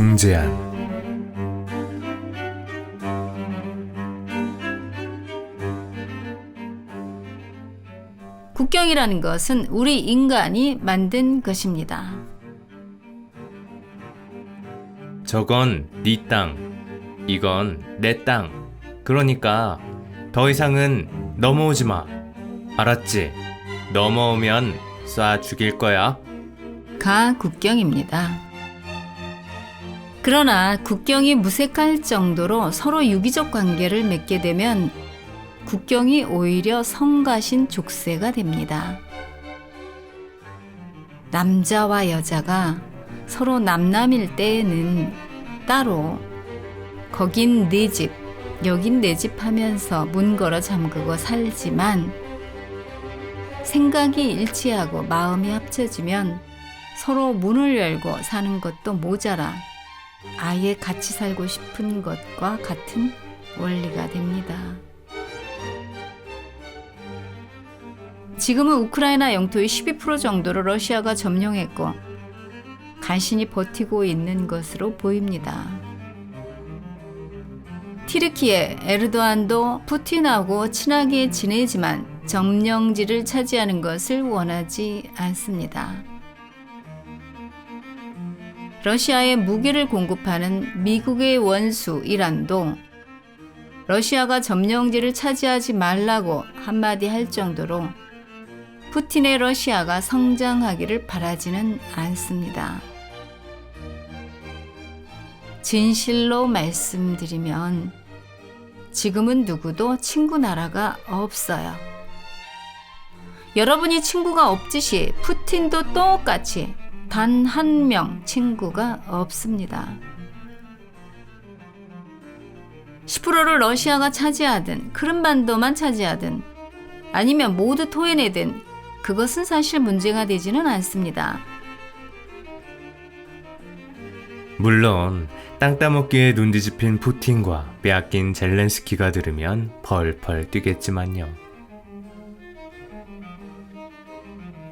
문제안 국경이라는 것은 우리 인간이 만든 것입니다. 저건 네 땅, 이건 내 땅. 그러니까 더 이상은 넘어오지 마. 알았지? 넘어오면 쏴 죽일 거야. 가 국경입니다. 그러나 국경이 무색할 정도로 서로 유기적 관계를 맺게 되면 국경이 오히려 성가신 족쇄가 됩니다. 남자와 여자가 서로 남남일 때에는 따로 거긴 내 집, 여긴 내 집 하면서 문 걸어 잠그고 살지만 생각이 일치하고 마음이 합쳐지면 서로 문을 열고 사는 것도 모자라 아예 같이 살고 싶은 것과 같은 원리가 됩니다. 지금은 우크라이나 영토의 12% 정도를 러시아가 점령했고 간신히 버티고 있는 것으로 보입니다. 티르키의 에르도안도 푸틴하고 친하게 지내지만 점령지를 차지하는 것을 원하지 않습니다. 러시아에 무기를 공급하는 미국의 원수 이란도 러시아가 점령지를 차지하지 말라고 한마디 할 정도로 푸틴의 러시아가 성장하기를 바라지는 않습니다. 진실로 말씀드리면 지금은 누구도 친구 나라가 없어요. 여러분이 친구가 없듯이 푸틴도 똑같이 단 한 명 친구가 없습니다. 10%를 러시아가 차지하든 크림반도만 차지하든 아니면 모두 토해내든 그것은 사실 문제가 되지는 않습니다. 물론 땅 따먹기에 눈 뒤집힌 푸틴과 빼앗긴 젤렌스키가 들으면 펄펄 뛰겠지만요.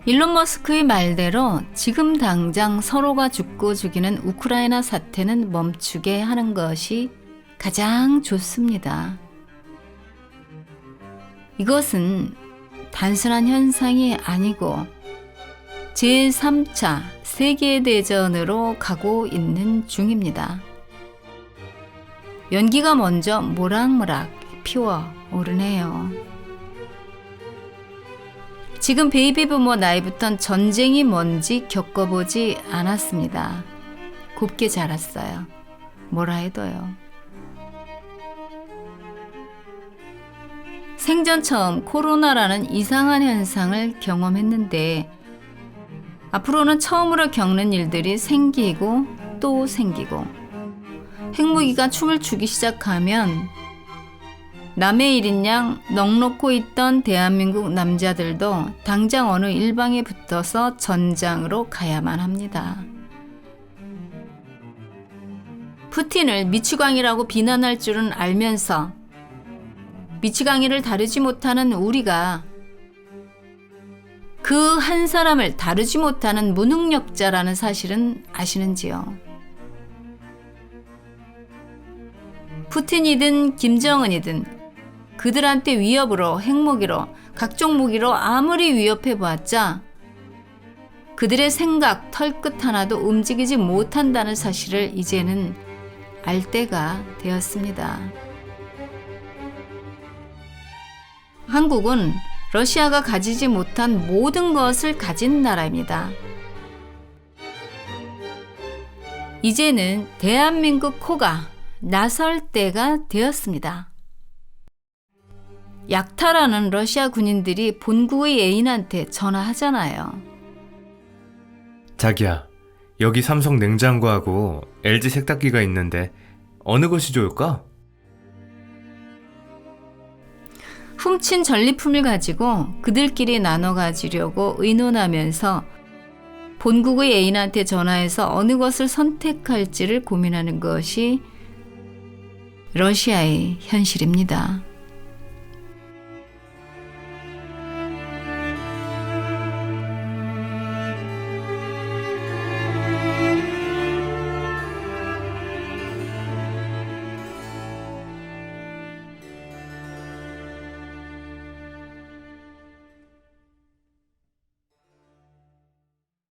일론 머스크의 말대로 지금 당장 서로가 죽고 죽이는 우크라이나 사태는 멈추게 하는 것이 가장 좋습니다. 이것은 단순한 현상이 아니고 제3차 세계대전으로 가고 있는 중입니다. 연기가 먼저 모락모락 피워 오르네요. 지금 베이비 부모 나이부턴 전쟁이 뭔지 겪어보지 않았습니다. 곱게 자랐어요. 뭐라 해도요. 생전 처음 코로나라는 이상한 현상을 경험했는데 앞으로는 처음으로 겪는 일들이 생기고 또 생기고 핵무기가 춤을 추기 시작하면 남의 일인 양 넉넉고 있던 대한민국 남자들도 당장 어느 일방에 붙어서 전장으로 가야만 합니다. 푸틴을 미추광이라고 비난할 줄은 알면서 미치광이를 다루지 못하는 우리가 그 한 사람을 다루지 못하는 무능력자라는 사실은 아시는지요? 푸틴이든 김정은이든 그들한테 위협으로 핵무기로 각종 무기로 아무리 위협해 보았자 그들의 생각 털끝 하나도 움직이지 못한다는 사실을 이제는 알 때가 되었습니다. 한국은 러시아가 가지지 못한 모든 것을 가진 나라입니다. 이제는 대한민국 코가 나설 때가 되었습니다. 약탈하는 러시아 군인들이 본국의 애인한테 전화하잖아요. 자기야, 여기 삼성 냉장고하고 LG 세탁기가 있는데 어느 것이 좋을까? 훔친 전리품을 가지고 그들끼리 나눠 가지려고 의논하면서 본국의 애인한테 전화해서 어느 것을 선택할지를 고민하는 것이 러시아의 현실입니다.